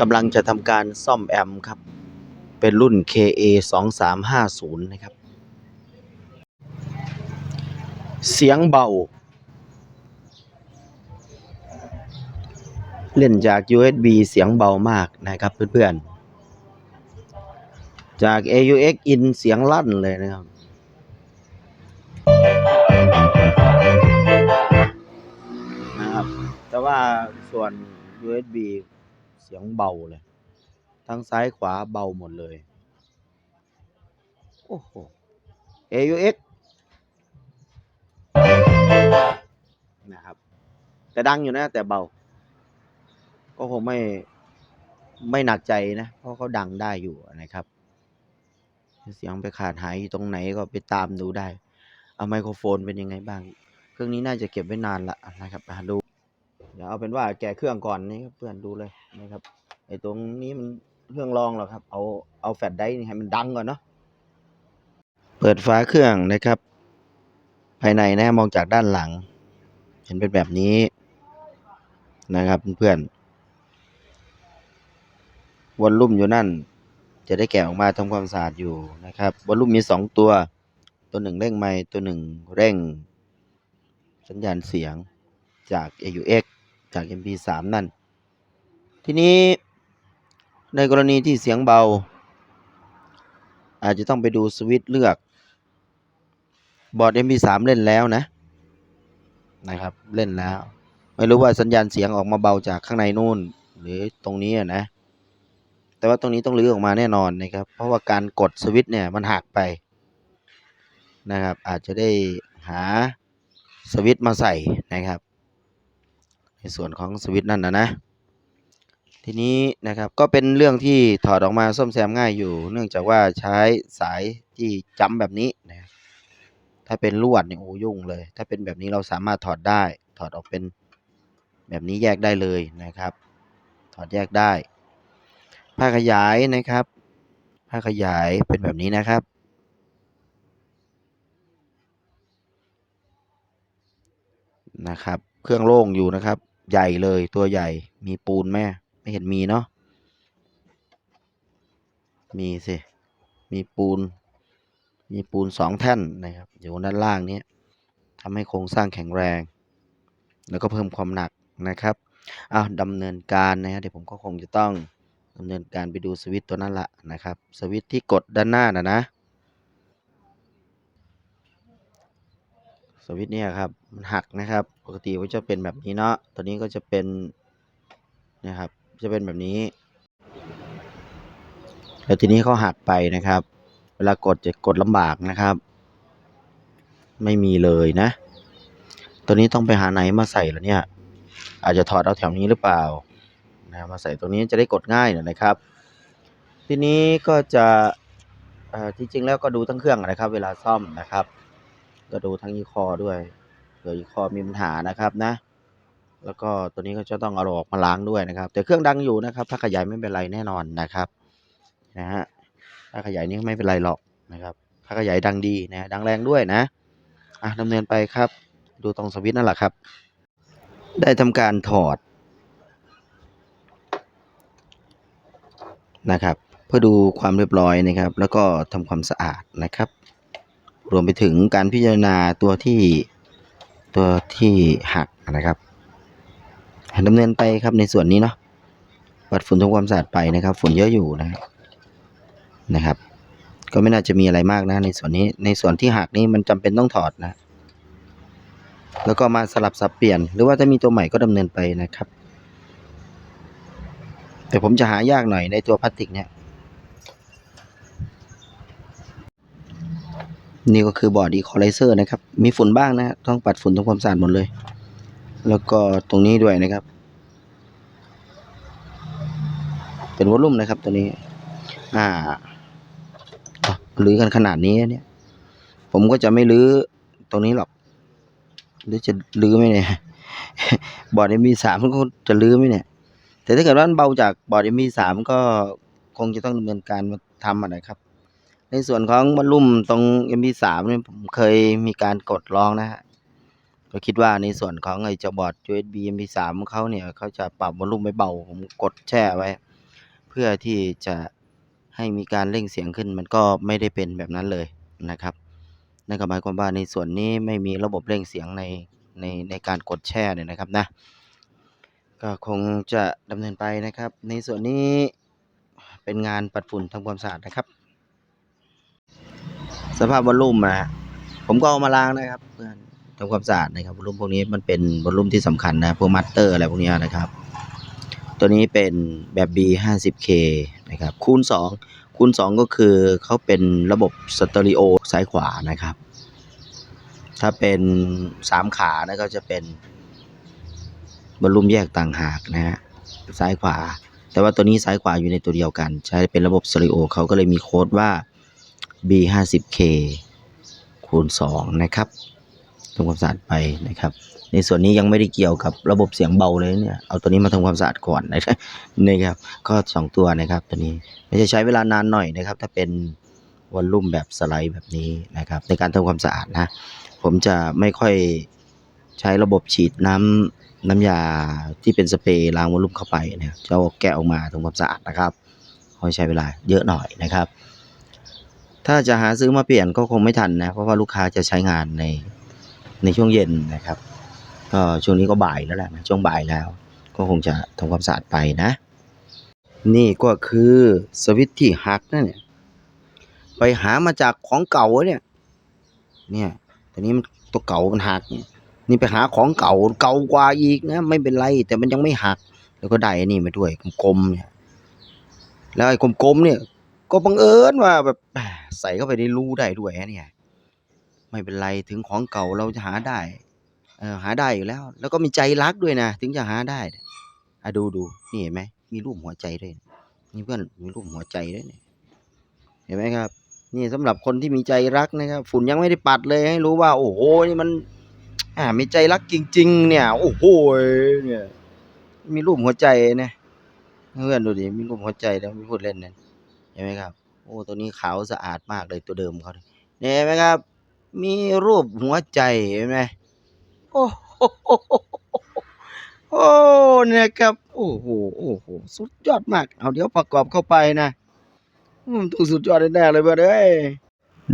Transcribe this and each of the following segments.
กำลังจะทำการซ่อมแอมครับ เป็นรุ่น KA 2350นะครับ เสียงเบา เล่นจาก USB เสียงเบามากนะครับเพื่อนๆ จาก AUX in เสียงลั่นเลยนะครับนะครับ แต่ว่าส่วน USB สียงเบาเลย ทั้งซ้ายขวาเบาหมดเลย โอ้โห AUX นะครับ แต่ดังอยู่นะ แต่เบา ก็คงไม่ไม่หนักใจนะ เพราะเขาดังได้อยู่นะครับ เสียงไปขาดหายอยู่ตรงไหนก็ไปตามดูได้ เอาไมโครโฟนเป็นยังไงบ้าง เครื่องนี้น่าจะเก็บไว้นานละนะครับดู ดี๋ยวเอาเป็นว่าแกะเครื่องก่อนนี่ครับเพื่อนดูเลยนะครับไอ้ตรงนี้มันเครื่องรองหรอครับ เอาเอาแฟลชไดร์นี่ให้มันดังก่อนเนาะเปิดฝาเครื่องนะครับ ภายในนะมองจากด้านหลัง เห็นเป็นแบบนี้นะครับเพื่อนวอลลุ่มอยู่นั่น จะได้แกะออกมาทำความสะอาดอยู่นะครับวอลลุ่มมีสองตัว ตัวหนึ่งเร่งไมค์ตัวหนึ่งเร่ง สัญญาณเสียงจาก AUX จาก MP3 นั่น ทีนี้ในกรณีที่เสียงเบา อาจจะต้องไปดูสวิตช์เลือก บอร์ด MP3 เล่นแล้วนะ นะครับ เล่นแล้ว ไม่รู้ว่าสัญญาณเสียงออกมาเบาจากข้างในนู่น หรือตรงนี้นะ แต่ว่าตรงนี้ต้องรื้อออกมาแน่นอนนะครับ เพราะว่าการกดสวิตช์เนี่ยมันหักไปนะครับ อาจจะได้หาสวิตช์มาใส่นะครับ ในส่วนของสวิตช์นั่นนะนะ ทีนี้นะครับก็เป็นเรื่องที่ถอดออกมาซ่อมแซมง่ายอยู่ เนื่องจากว่าใช้สายที่จำแบบนี้นะถ้าเป็นลวดเนี่ยโอ้ยุ่งเลย ถ้าเป็นแบบนี้เราสามารถถอดได้ถอดออกเป็นแบบนี้แยกได้เลยนะครับ ถอดแยกได้ ผ้าขยายนะครับ ผ้าขยายเป็นแบบนี้นะครับนะครับ เครื่องโล่งอยู่นะครับ ใหญ่เลยตัวใหญ่ มีปูนไหมไม่เห็นมีเนาะ มีสิ มีปูน มีปูนสองแท่นนะครับ อยู่ด้านล่างนี้ทำให้โครงสร้างแข็งแรง แล้วก็เพิ่มความหนักนะครับอ้าวดำเนินการนะฮะเดี๋ยวผมก็คงจะต้องดำเนินการไปดูสวิตตัวนั้นละนะครับ สวิตที่กดด้านหน้านะนะ สวิตเนี่ยครับ มันหักนะครับ ปกติว่าจะเป็นแบบนี้เนาะตัวนี้ก็จะเป็นนะครับ จะเป็นแบบนี้ แล้วทีนี้เขาหักไปนะครับ เวลากดจะกดลำบากนะครับ ไม่มีเลยนะ ตัวนี้ต้องไปหาไหนมาใส่แล้วเนี่ย อาจจะถอดเอาแถวนี้หรือเปล่านะมาใส่ตรงนี้จะได้กดง่ายหน่อยนะครับ ทีนี้ก็จะที่จริงแล้วก็ดูทั้งเครื่องนะครับ เวลาซ่อมนะครับ ก็ดูทั้งยี่คอด้วย เผื่อคอมีปัญหานะครับนะ แล้วก็ตัวนี้ก็จะต้องเอาออกมาล้างด้วยนะครับ แต่เครื่องดังอยู่นะครับ ถ้าขยายไม่เป็นไรแน่นอนนะครับนะฮะถ้าขยายนี่ไม่เป็นไรหรอกนะครับ ถ้าขยายดังดีนะดังแรงด้วยนะอะดำเนินไปครับ ดูตรงสวิตช์นั่นแหละครับ ได้ทำการถอดนะครับ เพื่อดูความเรียบร้อยนะครับ แล้วก็ทำความสะอาดนะครับ รวมไปถึงการพิจารณาตัวที่ ตัวที่หักนะครับดำเนินไปครับในส่วนนี้เนาะปัดฝุ่นทำความสะอาดไปนะครับ ฝุ่นเยอะอยู่นะครับนะครับ ก็ไม่น่าจะมีอะไรมากนะ ในส่วนนี้ในส่วนที่หักนี่มันจำเป็นต้องถอดนะ แล้วก็มาสลับสับเปลี่ยน หรือว่าถ้ามีตัวใหม่ก็ดำเนินไปนะครับ แต่ผมจะหายากหน่อยในตัวพลาสติกเนี่ย นี่ก็คือบอร์ดอีคอไลเซอร์นะครับ มีฝุ่นบ้างนะฮะต้องปัดฝุ่นทำความสะอาดหมดเลย แล้วก็ตรงนี้ด้วยนะครับ เป็นวอลลุ่มนะครับตัวนี้ อ่าอะรื้อกันขนาดนี้เนี่ย ผมก็จะไม่รื้อตรงนี้หรอก หรือจะรื้อไหมเนี่ย บอร์ด m สามก็จะรื้อไหมเนี่ย แต่ถ้าเกิดว่ามันเบาจากบอร์ด m สามก็คงจะต้องดำเนินการมาทำอะนะครับ ในส่วนของวอลลุ่มตรง MP3 นี่ผมเคยมีการกดลองนะฮะก็คิดว่าในส่วนของไอ้เจ้าบอร์ด USB MP3 ของเขาเนี่ยเขาจะปรับวอลลุ่มไม่เบา ผมกดแช่ไว้ เพื่อที่จะให้มีการเร่งเสียงขึ้นมันก็ไม่ได้เป็นแบบนั้นเลยนะครับนั่นก็หมายความว่าในส่วนนี้ไม่มีระบบเร่งเสียงในในในการกดแช่เนี่ยนะครับนะก็คงจะดำเนินไปนะครับ ในส่วนนี้เป็นงานปัดฝุ่นทำความสะอาดนะครับ สภาพวอลลุ่มนะผมก็เอามาล้างนะครับเพื่อนทำความสะอาดนะครับวอลลุ่มพวกนี้มันเป็นวอลลุ่มที่สำคัญนะพวกมัตเตอร์อะไรพวกนี้นะครับ ตัวนี้เป็นแบบ B 50K นะครับคูณ 2 คูณ 2 ก็คือเขาเป็นระบบสเตอริโอซ้ายขวานะครับ ถ้าเป็น 3 ขานะก็จะเป็นวอลลุ่มแยกต่างหากนะฮะซ้ายขวา แต่ว่าตัวนี้ซ้ายขวาอยู่ในตัวเดียวกัน ใช้เป็นระบบสเตอริโอเขาก็เลยมีโค้ดว่า B 50K คูณ 2 นะครับทำความสะอาดไปนะครับ ในส่วนนี้ยังไม่ได้เกี่ยวกับระบบเสียงเบาเลยเนี่ย เอาตัวนี้มาทำความสะอาดก่อนนะครับนะครับ ก็สองตัวนะครับตัวนี้ไม่จะใช้เวลานานหน่อยนะครับ ถ้าเป็นวอลลุ่มแบบสไลด์แบบนี้นะครับ ในการทำความสะอาดนะ ผมจะไม่ค่อยใช้ระบบฉีดน้ำน้ำยาที่เป็นสเปรย์ล้างวอลลุ่มเข้าไปเนี่ยจะเอาแกะออกมาทำความสะอาดนะครับคอยใช้เวลาเยอะหน่อยนะครับ ถ้าจะหาซื้อมาเปลี่ยนก็คงไม่ทันนะ เพราะว่าลูกค้าจะใช้งานในในช่วงเย็นนะครับ ก็ช่วงนี้ก็บ่ายแล้วแหละนะช่วงบ่ายแล้ว ก็คงจะทำความสะอาดไปนะ นี่ก็คือสวิตช์ที่หักนั่นเนี่ยไปหามาจากของเก่าเนี่ยเนี่ยตอนนี้มันตัวเก่ามันหักเนี่ยนี่ไปหาของเก่าเก่ากว่าอีกนะไม่เป็นไร แต่มันยังไม่หัก แล้วก็ได้อันนี่มาด้วยกลมๆเนี่ยแล้วไอ้กลมๆเนี่ย ก็บังเอิญว่าแบบใส่เข้าไปในรูได้ด้วยฮะเนี่ย ไม่เป็นไรถึงของเก่าเราจะหาได้เออหาได้อยู่แล้ว แล้วก็มีใจรักด้วยนะ ถึงจะหาได้อะดูดูนี่เห็นไหมมีรูปหัวใจด้วยนี่เพื่อนมีรูปหัวใจด้วยเนี่ยเห็นไหมครับ นี่สำหรับคนที่มีใจรักนะครับฝุ่นยังไม่ได้ปัดเลยให้รู้ว่าโอ้โหนี่มัน อ่ามีใจรักจริง ๆ เนี่ย โอ้โหเนี่ยมีรูปหัวใจนะเพื่อนดูดิมีรูปหัวใจแล้วม่พูดเล่นนะ เห็นไหมครับ โอ้ตัวนี้ขาวสะอาดมากเลยตัวเดิมเขาเนี่ยเห็นไหมครับ มีรูปหัวใจเห็นไหมโอ้โหโอ้นะครับ โอ้โหโอ้โหสุดยอดมาก เอาเดี๋ยวประกอบเข้าไปนะอืมต้องสุดยอดแน่เลยเพื่อนเอ้ย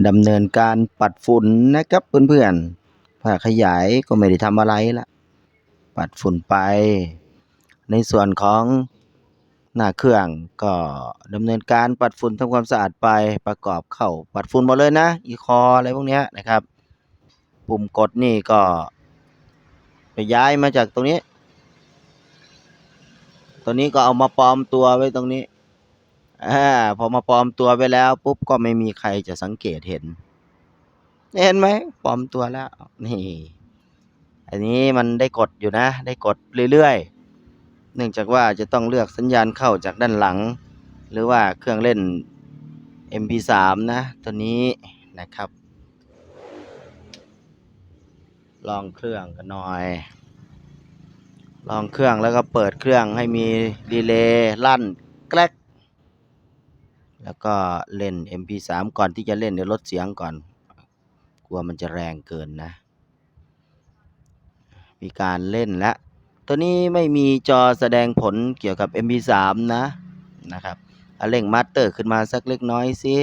ดำเนินการปัดฝุ่นนะครับเพื่อนๆผ้าขยายก็ไม่ได้ทำอะไรละปัดฝุ่นไป ในส่วนของ หน้าเครื่องก็ดำเนินการปัดฝุ่นทำความสะอาดไปประกอบเข้าปัดฝุ่นหมดเลยนะอีคออะไรพวกนี้นะครับ ปุ่มกดนี่ก็ไปย้ายมาจากตรงนี้ ตัวนี้ก็เอามาปลอมตัวไว้ตรงนี้อพอมาปลอมตัวไว้แล้วปุ๊บก็ไม่มีใครจะสังเกตเห็น เห็นไหมปลอมตัวแล้วนี่ อันนี้มันได้กดอยู่นะ ได้กดเรื่อยๆ เนื่องจากว่าจะต้องเลือกสัญญาณเข้าจากด้านหลัง หรือว่าเครื่องเล่น MP3 นะตัวนี้นะครับ ลองเครื่องกันหน่อย ลองเครื่องแล้วก็เปิดเครื่องให้มีดีเลย์ลั่นแกลกแล้วก็เล่น MP3 ก่อนที่จะเล่นเดี๋ยวลดเสียงก่อน กลัวมันจะแรงเกินนะ มีการเล่นแล้ว ตัวนี้ไม่มีจอแสดงผลเกี่ยวกับ MP3 นะนะครับเอาเร่งมาสเตอร์ขึ้นมาสักเล็กน้อยสิ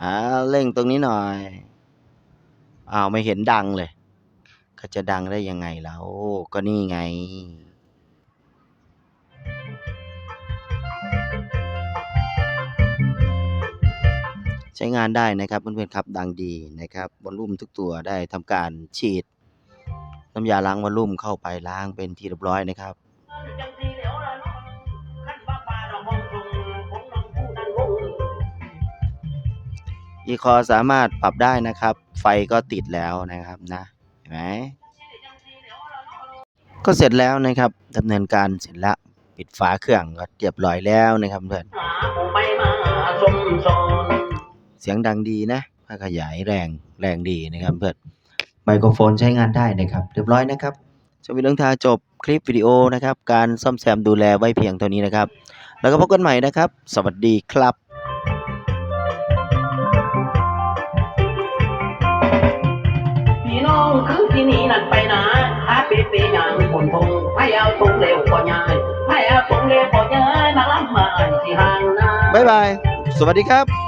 อ่าเร่งตรงนี้หน่อยอ้าวไม่เห็นดังเลยเขาจะดังได้ยังไงแล้ว ก็นี่ไงใช้งานได้นะครับเพื่อนๆครับดังดีนะครับวอลลุ่มทุกตัวได้ทำการฉีด น้ำยาล้างวอลลุ่มเข้าไปล้างเป็นที่เรียบร้อยนะครับอีคอสามารถปรับได้นะครับ ไฟก็ติดแล้วนะครับนะเห็นไหมก็เสร็จแล้วนะครับดำเนินการเสร็จแล้วปิดฝาเครื่องก็เรียบร้อยแล้วนะครับเพื่อนเสียงดังดีนะผ้าขยายแรงแรงดีนะครับเพื่อน ไมโครโฟนใช้งานได้นะครับ เรียบร้อยนะครับชมวิดีโอทาจบคลิปวิดีโอนะครับ การซ่อมแซมดูแลไว้เพียงเท่านี้นะครับ แล้วก็พบกันใหม่นะครับ สวัสดีครับพี่น้องคือที่นี่นั่นไปนะหาเปเปยางคนทงให้เอาทงเร็วกว่าใหญ่ให้เอาทงเร็วกว่าใหญ่นาห่างนาบ๊ายบาย สวัสดีครับ